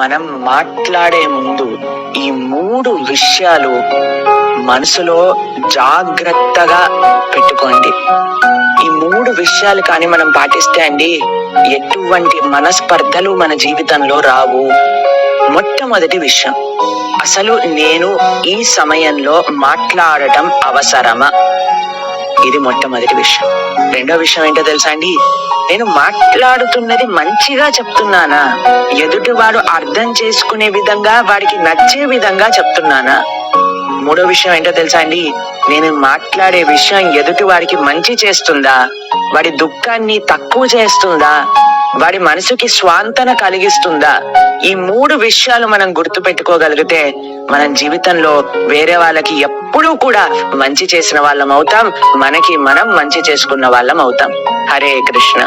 మనం మాట్లాడే ముందు ఈ మూడు విషయాలు మనసులో జాగ్రత్తగా పెట్టుకోండి. ఈ మూడు విషయాలు కానీ మనం పాటిస్తే అండి ఎటువంటి మనస్పర్ధలు మన జీవితంలో రావు. మొట్టమొదటి విషయం అసలు నేను ఈ సమయంలో మాట్లాడటం అవసరమా? ఇది మొట్టమొదటి విషయం. రెండో విషయం ఏంటో తెలుసా అండి? నేను మాట్లాడుతున్నది మంచిగా చెప్తున్నానా? ఎదుటివాడు అర్థం చేసుకునే విధంగా వాడికి నచ్చే విధంగా చెప్తున్నానా? మూడో విషయం ఏంటో తెలుసా అండి? నేను మాట్లాడే విషయం ఎదుటి వాడికి మంచి చేస్తుందా? వాడి దుఃఖాన్ని తక్కువ చేస్తుందా? వాడి మనసుకి స్వాంతన కలిగిస్తుందా? ఈ మూడు విషయాలు మనం గుర్తు పెట్టుకోగలిగితే మన జీవితంలో వేరే వాళ్ళకి ఎప్పుడూ కూడా మంచి చేసిన వాళ్ళం అవుతాం మనకి మనం మంచి చేసుకున్న వాళ్ళం అవుతాం హరే కృష్ణ.